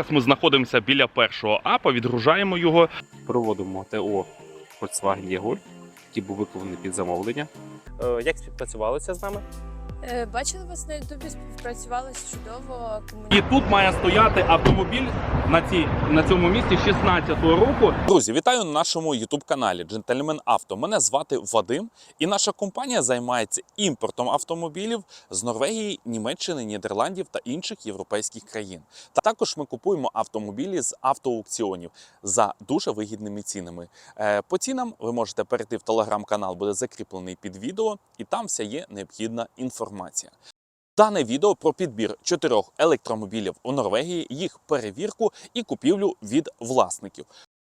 Зараз ми знаходимося біля першого АПа, відгружаємо його. проводимо ТО Volkswagen E-Golf, який був виконаний під замовлення. Е, Як співпрацювалися з нами? Е, Бачили вас на Ютубі, співпрацювали чудово. І тут має стояти автомобіль на, цій, на цьому місці 16-го року. Друзі, вітаю на нашому youtube каналі Джентльмен Авто. Мене звати Вадим, і наша компанія займається імпортом автомобілів з Норвегії, Німеччини, Нідерландів та інших європейських країн. Та також ми купуємо автомобілі з автоаукціонів за дуже вигідними цінами. Е, По цінам ви можете перейти в телеграм-канал, буде закріплений під відео, і там вся є необхідна інформація. Дане відео про підбір чотирьох електромобілів у Норвегії, їх перевірку і купівлю від власників.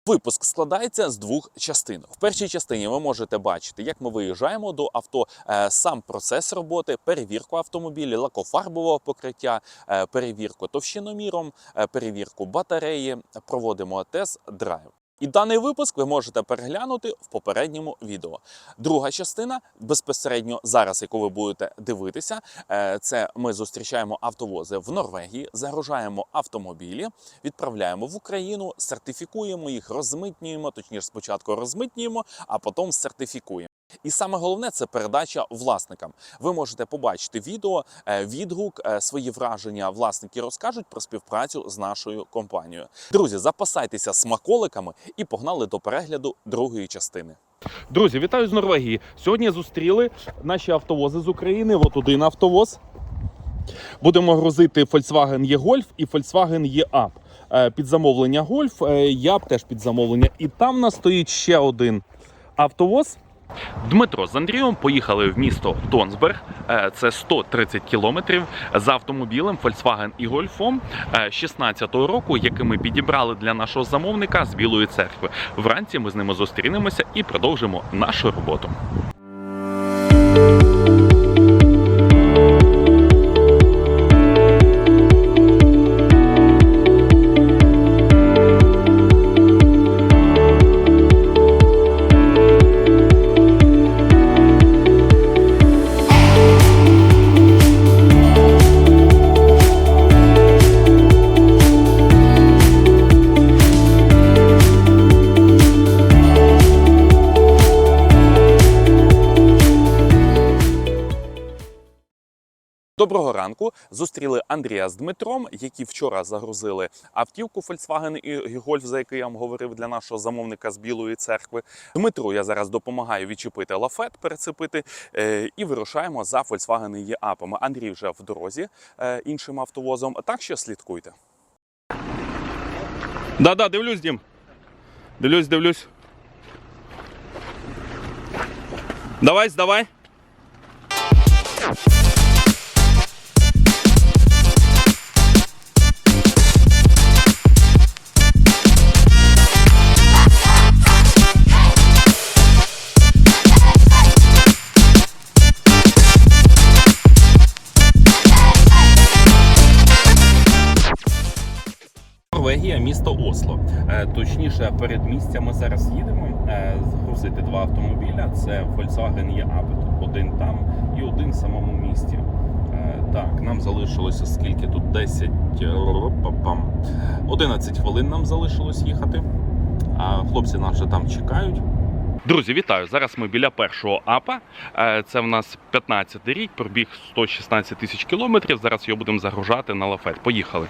Випуск складається з двох частин. В першій частині ви можете бачити, як ми виїжджаємо до авто, е, сам процес роботи, перевірку автомобіля, лакофарбового покриття, е, перевірку товщиноміром, е, перевірку батареї, проводимо тест-драйв. І даний випуск ви можете переглянути в попередньому відео. Друга частина безпосередньо зараз, яку ви будете дивитися, е, це ми зустрічаємо автовози в Норвегії, загружаємо автомобілі, відправляємо в Україну, сертифікуємо їх, розмитнюємо, точніше, спочатку розмитнюємо, а потім сертифікуємо. І саме головне це передача власникам. Ви можете побачити відео, е, відгук, е, свої враження. Власники розкажуть про співпрацю з нашою компанією. Друзі, запасайтеся смаколиками і погнали до перегляду другої частини. Друзі, вітаю з Норвегії. Сьогодні зустріли наші автовози з України. От один автовоз. Будемо грузити Volkswagen E-Golf і Volkswagen E-Up. Е, Під замовлення Golf, е, E-Up теж під замовлення. І там у нас стоїть ще один автовоз. Дмитро з Андрієм поїхали в місто Тонсберг. Е, Це 130 кілометрів з автомобілем Volkswagen і Гольфом 16-го року, який ми підібрали для нашого замовника з Білої церкви. Вранці ми з ними зустрінемося і продовжимо нашу роботу. Ранку. Зустріли Андрія з Дмитром, які вчора загрузили автівку Volkswagen і Golf, за який я вам говорив для нашого замовника з Білої церкви. Дмитру я зараз допомагаю відчепити лафет, перецепити, е, і вирушаємо за Volkswagen і. Андрій вже в дорозі е, іншим автовозом. Так що слідкуйте. Да-да, дивлюсь, Дім. Дивлюсь, дивлюсь. Давай, здавай. Точніше, перед місця ми зараз їдемо е, згрузити два автомобіля. Це Volkswagen E-Up, один там і один в самому місті. Е, Так, нам залишилося скільки тут 10 е, пам, 11 хвилин нам залишилось їхати. А хлопці наші там чекають. Друзі, вітаю! Зараз ми біля першого АПа. Е, Це в нас 15-й рік, пробіг 116 тисяч кілометрів. Зараз його будемо загружати на лафет. Поїхали.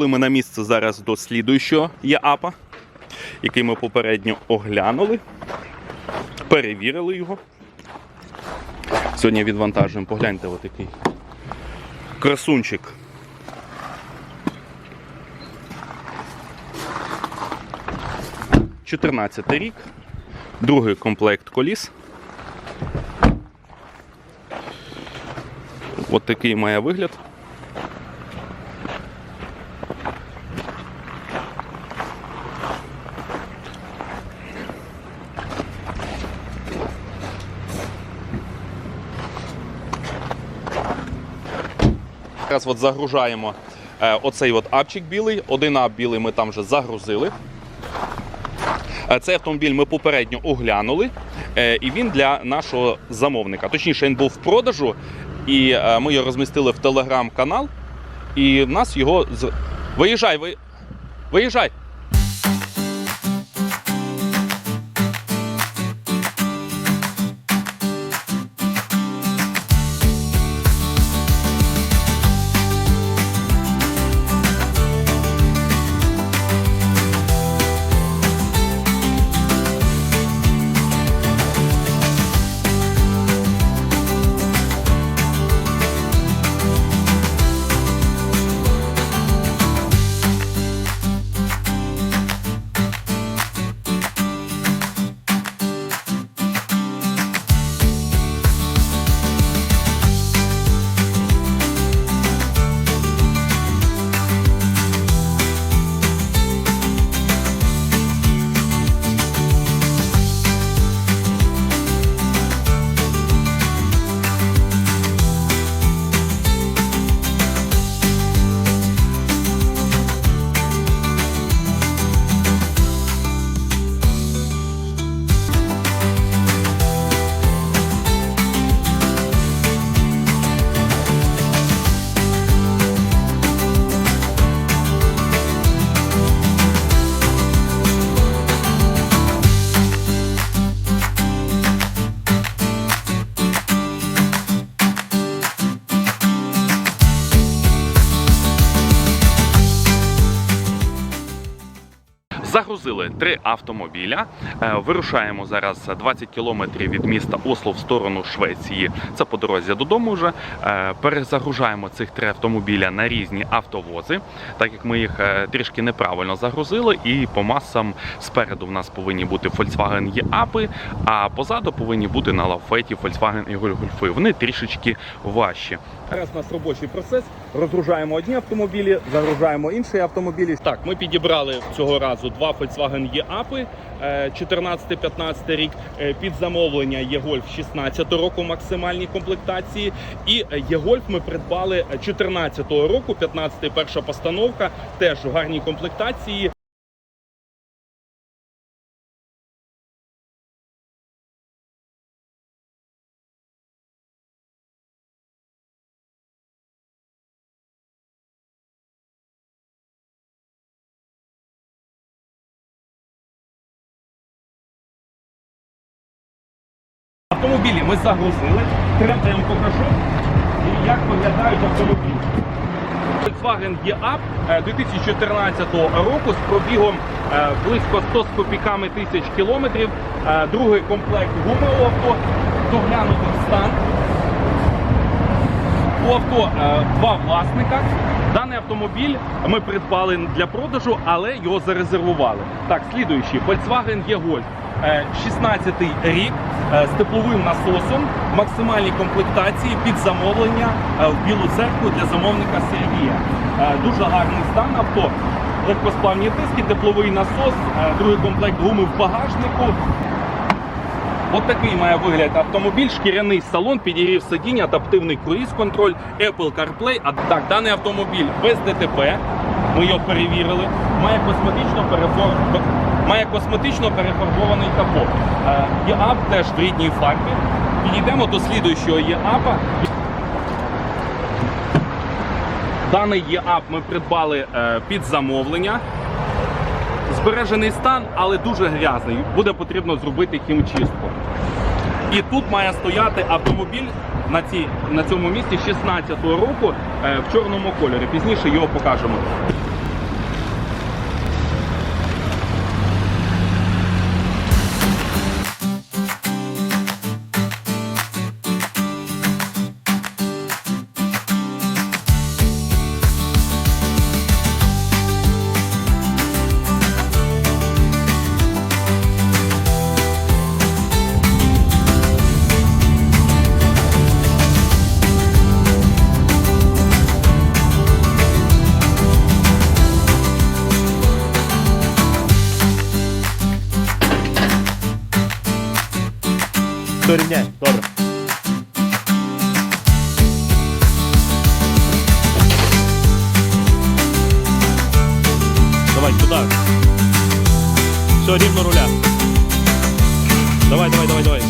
Прибули ми на місце зараз до слідуючого ЄАПа, який ми попередньо оглянули, перевірили його. Сьогодні відвантажуємо, погляньте, отакий красунчик. Чотирнадцятий рік, другий комплект коліс. От такий має вигляд. Зараз от загружаємо е, оцей от апчик білий. Один ап білий ми там вже загрузили. Е, Цей автомобіль ми попередньо оглянули, е, і він для нашого замовника. Точніше, він був в продажу, і ми його розмістили в телеграм-канал. І в нас його. Виїжджай, ви... виїжджай! Загрузили три автомобіля. Е, Вирушаємо зараз 20 кілометрів від міста Осло в сторону Швеції. Це по дорозі додому. Вже Е, перезагружаємо цих три автомобіля на різні автовози, так як ми їх е, трішки неправильно загрузили. І по масам спереду в нас повинні бути Volkswagen E-Up, а позаду повинні бути на лафеті Volkswagen і Golf. Вони трішечки важчі. Зараз у нас робочий процес. Розгружаємо одні автомобілі, загружаємо інші автомобілі. Так, ми підібрали цього разу два Volkswagen E-Up, е, 14-15 рік. Е, Під замовлення є гольф 16 року максимальній комплектації. І є гольф ми придбали 14 року, 15 перша постановка, теж у гарній комплектації. Автомобілі ми загрузили. Третє я вам покажу, як виглядають автомобілі. Volkswagen E-Up е, 2014 року з пробігом е, близько 100 з копійками тисяч кілометрів. Е, Другий комплект гуми у авто, доглянутий стан. У авто е, два власника. Даний автомобіль ми придбали для продажу, але його зарезервували. Так, слідуючий Volkswagen E-Golf. Е, 16 рік е, з тепловим насосом, в максимальній комплектації під замовлення е, в білу церкву для замовника Сергія. Е, Дуже гарний стан авто. Легкосплавні диски, тепловий насос, е, другий комплект гуми в багажнику. От такий має вигляд автомобіль, шкіряний салон, підігрів сидіння, адаптивний круїз-контроль, Apple CarPlay. А так, даний автомобіль без ДТП. Ми його перевірили. Має косметично перефор... має косметично перефарбований капот. Е, ЄАП теж в рідній фарбі. Підійдемо до слідуючого ЄАПа. Даний ЄАП ми придбали е, під замовлення. Збережений стан, але дуже грязний. Буде потрібно зробити хімчистку. І тут має стояти автомобіль на, цій, на цьому місці 16-го року е, в чорному кольорі. Пізніше його покажемо. Давай, сюда. Все, рівно руля. Давай, давай, давай, давай.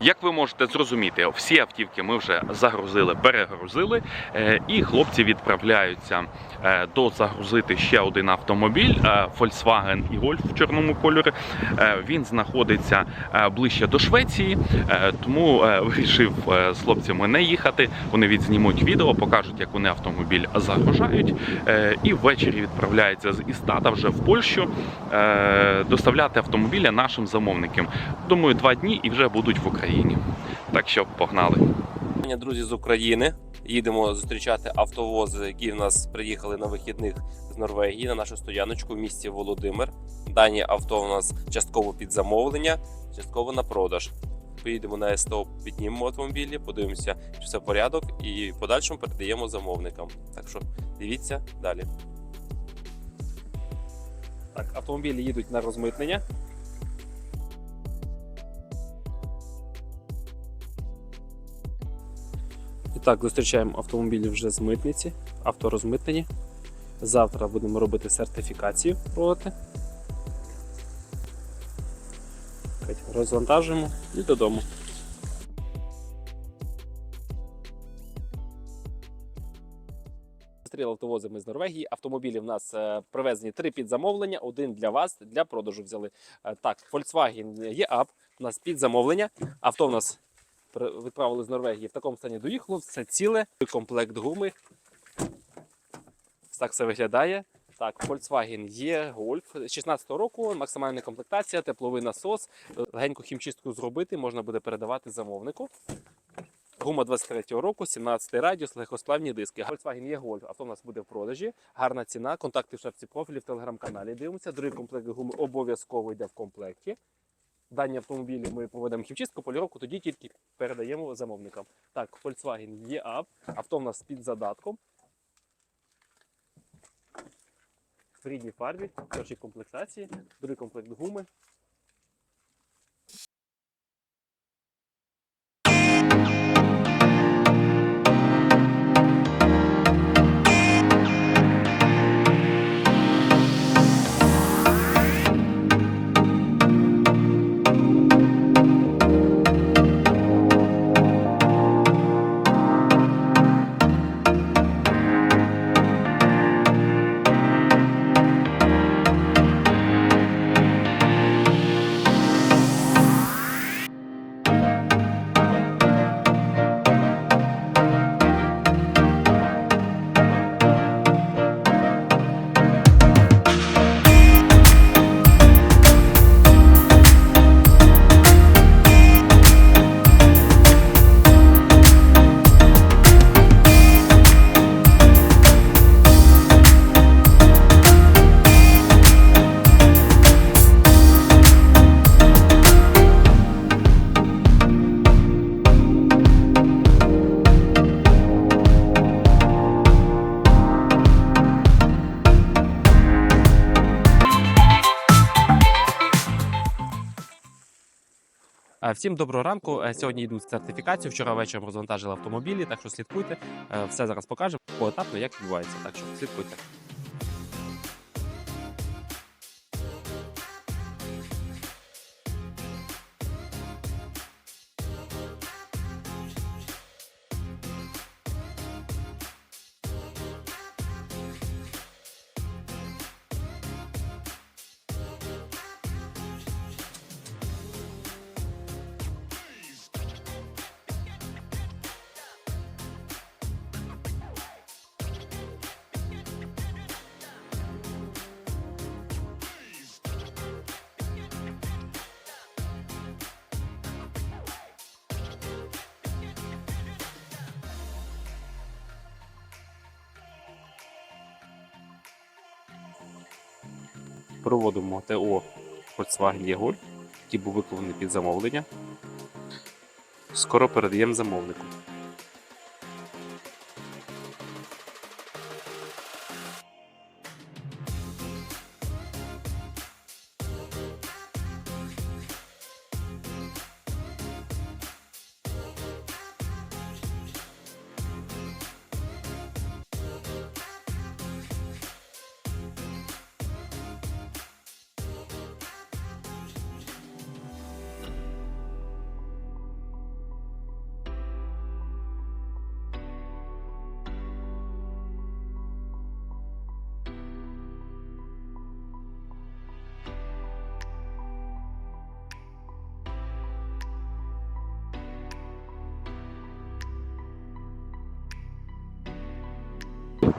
Як ви можете зрозуміти, всі автівки ми вже загрузили, перегрузили, е, і хлопці відправляються е, до загрузити ще один автомобіль е, Volkswagen і Golf в чорному кольорі. Е, Він знаходиться ближче до Швеції, тому вирішив з хлопцями не їхати. Вони відзнімуть відео, покажуть, як вони автомобіль загружають, і ввечері відправляються з Істата вже в Польщу доставляти автомобіля нашим замовникам. Думаю, два дні і вже будуть в Україні. Так що погнали. Вітання, друзі з України. Їдемо зустрічати автовози, які в нас приїхали на вихідних з Норвегії на нашу стояночку в місті Володимир. Дані авто у нас частково під замовлення, частково на продаж. Поїдемо на СТО, піднімемо автомобілі, подивимося, чи все порядок, і в подальшому передаємо замовникам. Так що дивіться далі. Так, автомобілі їдуть на розмитнення. Так, зустрічаємо автомобілі вже з митниці, авторозмитнені. Завтра будемо робити сертифікацію проводити. Розвантажуємо і додому. Зустріли автовозами з Норвегії. Автомобілі в нас е, привезені три під замовлення, один для вас, для продажу взяли. Е, Так, Volkswagen E-Up у нас під замовлення. Авто в нас відправили з Норвегії в такому стані доїхало, все ціле, комплект гуми. Так все виглядає. Так, Volkswagen є Golf 16-го року, максимальна комплектація, тепловий насос. Легеньку хімчистку зробити, можна буде передавати замовнику. Гума 23-го року, 17 радіус, легкосплавні диски. Volkswagen є Golf, авто у нас буде в продажі. Гарна ціна, контакти в шапці профілі в телеграм-каналі дивимося. Другий комплект гуми обов'язково йде в комплекті. Дані автомобілі ми проведемо хімчистку, поліровку, тоді тільки передаємо замовникам. Так, Volkswagen E-Up, авто в нас під задатком. В рідній фарбі, першій комплектації, другий комплект гуми. Всім доброго ранку. Е, Сьогодні йдуть сертифікацію. Вчора вечором розвантажили автомобілі, так що слідкуйте. Е, Все зараз покажемо поетапно, як відбувається. Так що слідкуйте. Проводимо ТО Volkswagen E-Golf, який був виконаний під замовлення. Скоро передаємо замовнику.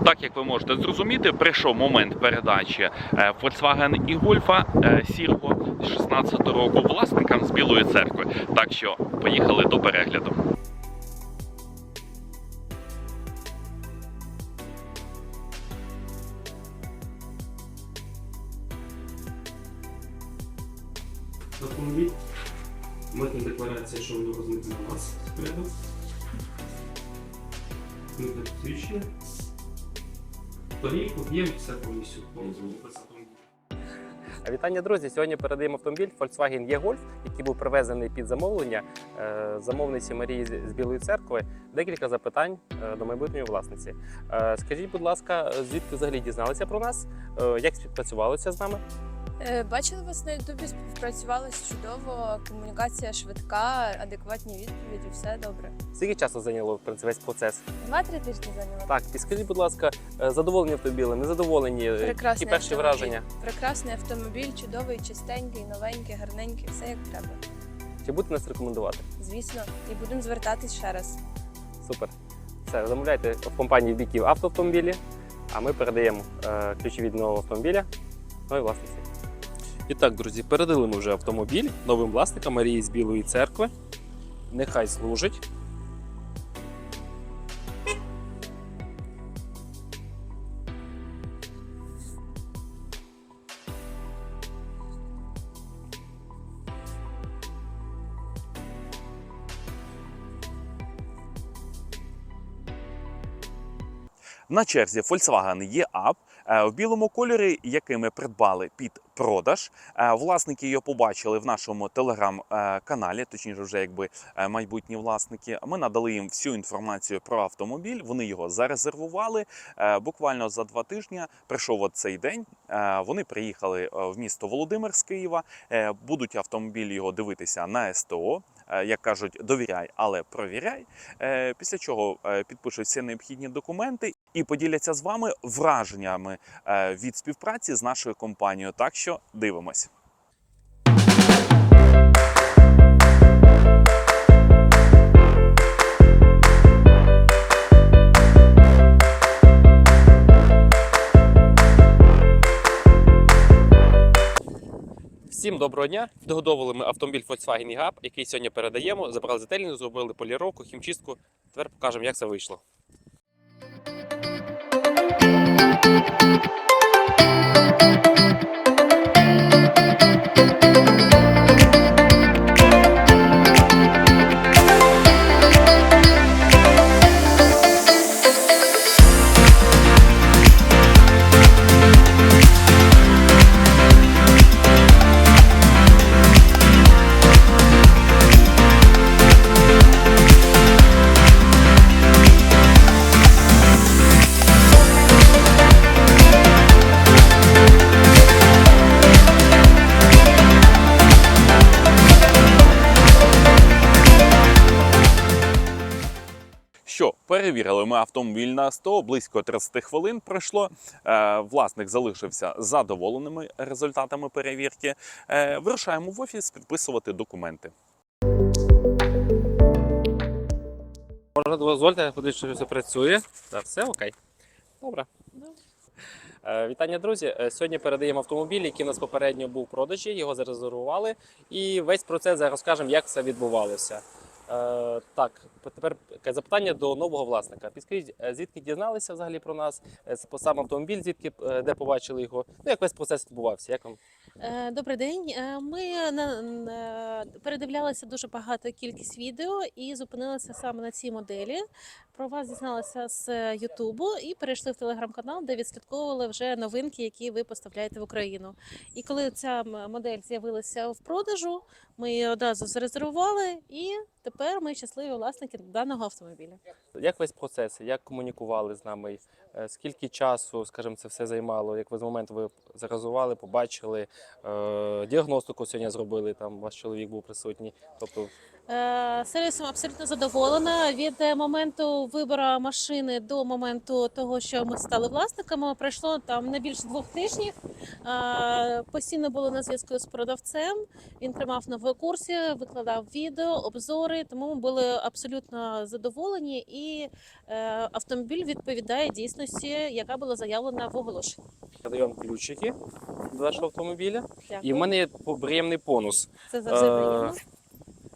Так як ви можете зрозуміти, прийшов момент передачі е, Volkswagen і Гольфа е, сірого 16 року власникам з Білої церкви. Так що поїхали до перегляду. Автомобіль. Митна декларація, що воно розмитне у вас спереду. Митне посвідчення. Торік, об'єм, все повністю. Вітання, друзі! Сьогодні передаємо автомобіль Volkswagen E-Golf, який був привезений під замовлення е, замовниці Марії з Білої церкви. Декілька запитань е, до майбутньої власниці. Е, Скажіть, будь ласка, звідки взагалі дізналися про нас? Як співпрацювалися з нами? Е, Бачили вас на Ютубі, співпрацювалися чудово, комунікація швидка, адекватні відповіді, все добре. Скільки часу зайняло в принципі, весь процес? Два-три тижні зайняло. Так, підскажіть, будь ласка, е, задоволені автомобілем, незадоволені? Прекрасний Які перші автомобіль. враження? Прекрасний автомобіль, чудовий, чистенький, новенький, гарненький, все як треба. Чи будете нас рекомендувати? Звісно, і будемо звертатись ще раз. Супер. Все, замовляйте в компанії Біків автоавтомобілі, а ми передаємо е, ключі від нового автомобіля новій власниці. І так, друзі, передали ми вже автомобіль новим власникам Марії з Білої церкви. Нехай служить. На черзі Volkswagen E-Up е, в білому кольорі, який ми придбали під продаж. Е, Власники його побачили в нашому телеграм-каналі, точніше, вже якби е, майбутні власники. Ми надали їм всю інформацію про автомобіль. Вони його зарезервували. Е, Буквально за два тижні прийшов цей день. Вони приїхали в місто Володимир з Києва. Будуть автомобіль його дивитися на СТО. Як кажуть, довіряй, але провіряй. Після чого підпишуть всі необхідні документи і поділяться з вами враженнями від співпраці з нашою компанією. Так що дивимось. Всім доброго дня! Догодовували ми автомобіль Volkswagen e який сьогодні передаємо. Забрали детельну, зробили поліровку, хімчистку. Тепер покажемо, як це вийшло. Перевірили ми автомобіль на 100, близько 30 хвилин пройшло. Е, Власник залишився задоволеними результатами перевірки. Е, Вирушаємо в офіс підписувати документи. Можна дозвольте, подивитися, що все працює. Так, все окей. Добре. Е, Вітання, друзі. Сьогодні передаємо автомобіль, який у нас попередньо був в продажі, його зарезервували. І весь процес зараз розкажемо, як це відбувалося. Е, так, тепер запитання до нового власника. Підскажіть, е, звідки дізналися взагалі про нас? Е, с- Сам автомобіль, звідки е, де побачили його? Ну, як весь процес відбувався? Як вам? Добрий день. Ми передивлялися дуже багато кількість відео і зупинилися саме на цій моделі. Про вас дізналися з Ютубу і перейшли в телеграм-канал, де відслідковували вже новинки, які ви поставляєте в Україну. І коли ця модель з'явилася в продажу, ми її одразу зарезервували, і тепер ми щасливі власники даного автомобіля. Як весь процес? Як комунікували з нами? Е, Скільки часу, скажімо, це все займало? Як ви з моменту ви заразували, побачили, е, діагностику сьогодні зробили, там ваш чоловік був присутній. Тобто Сервісом абсолютно задоволена. Від е, моменту вибору машини до моменту того, що ми стали власниками, пройшло там не більше двох тижнів. Е, Постійно було на зв'язку з продавцем. Він тримав нові курси, викладав відео, обзори. Тому ми були абсолютно задоволені, і е, автомобіль відповідає дійсності, яка була заявлена в оголошенні. Даємо ключики до нашого автомобіля. Дякую. І в мене є приємний бонус. Це завжди Е, приємно.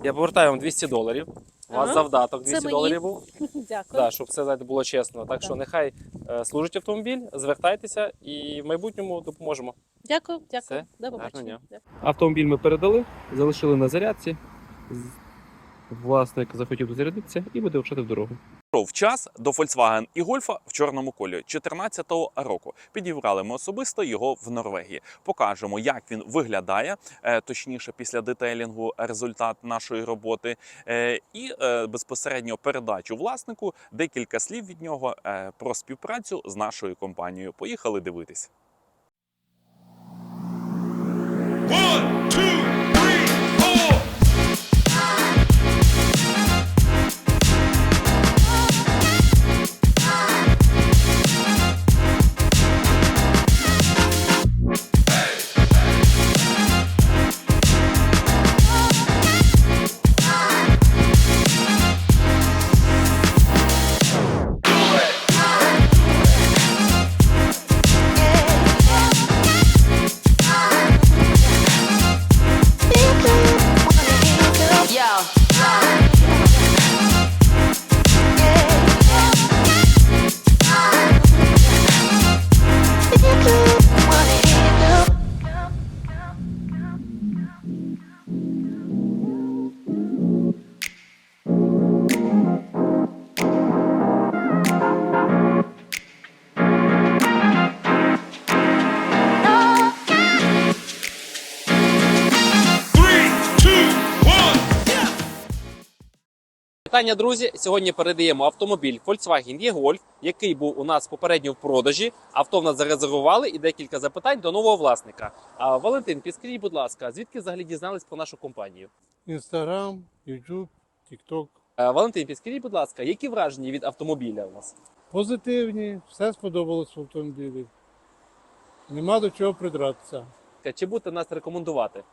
Я повертаю вам 200 доларів. У вас Ага. завдаток Це 200 мені? доларів був. Дякую. Да, щоб все знаєте, було чесно. Так що нехай е, служить автомобіль, звертайтеся і в майбутньому допоможемо. Дякую, дякую. Все. До Гарного побачення. дня. Автомобіль ми передали, залишили на зарядці. З- Власник захотів зарядитися і буде вчити в дорогу. Прийшов час до Volkswagen і Гольфа в чорному кольорі 14-го року. Підібрали ми особисто його в Норвегії. Покажемо, як він виглядає, е, точніше, після детейлінгу результат нашої роботи, е, і е, безпосередньо передачу власнику декілька слів від нього про співпрацю з нашою компанією. Поїхали дивитись. Yo. Вітання, друзі! Сьогодні передаємо автомобіль Volkswagen e-Golf, який був у нас попередньо в продажі. Авто в нас зарезервували і декілька запитань до нового власника. А, Валентин, підскажіть, будь ласка, звідки взагалі дізнались про нашу компанію? Інстаграм, Ютуб, Тікток. Валентин, підскажіть, будь ласка, які враження від автомобіля у вас? Позитивні, все сподобалось в автомобілі. Нема до чого придратися. Чи будете нас рекомендувати?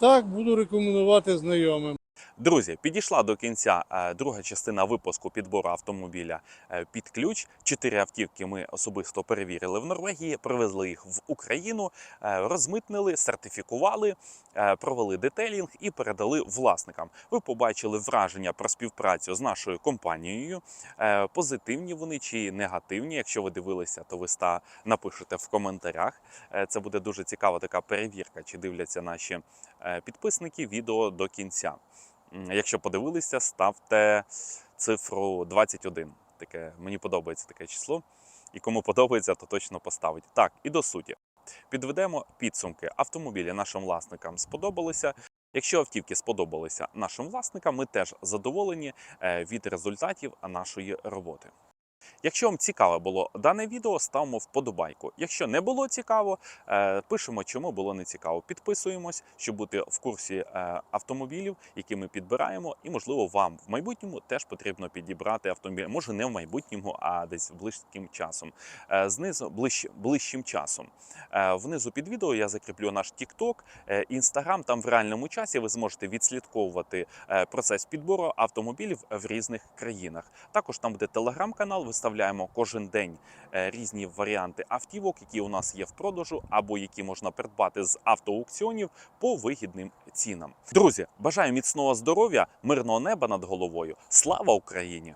Так, буду рекомендувати знайомим. Друзі, підійшла до кінця е, друга частина випуску підбору автомобіля е, під ключ. Чотири автівки ми особисто перевірили в Норвегії, привезли їх в Україну, е, розмитнили, сертифікували, провели детейлінг і передали власникам. Ви побачили враження про співпрацю з нашою компанією. Позитивні вони чи негативні. Якщо ви дивилися, то ви напишете в коментарях. Це буде дуже цікава така перевірка, чи дивляться наші підписники відео до кінця. Якщо подивилися, ставте цифру 21. Таке мені подобається таке число. І кому подобається, то точно поставить. Так, і до суті. Підведемо підсумки. Автомобілі нашим власникам сподобалися. Якщо автівки сподобалися нашим власникам, ми теж задоволені е, від результатів нашої роботи. Якщо вам цікаве було дане відео, ставимо вподобайку. Якщо не було цікаво, е, пишемо, чому було не цікаво. Підписуємось, щоб бути в курсі е, автомобілів, які ми підбираємо. І, можливо, вам в майбутньому теж потрібно підібрати автомобіль. Може, не в майбутньому, а десь близьким часом. Е, Знизу ближче, ближчим часом. Внизу під відео я закріплю наш TikTok, Instagram. Там в реальному часі ви зможете відслідковувати процес підбору автомобілів в різних країнах. Також там буде телеграм-канал. Виставляємо кожен день е, різні варіанти автівок, які у нас є в продажу, або які можна придбати з автоаукціонів по вигідним цінам. Друзі, бажаю міцного здоров'я, мирного неба над головою. Слава Україні!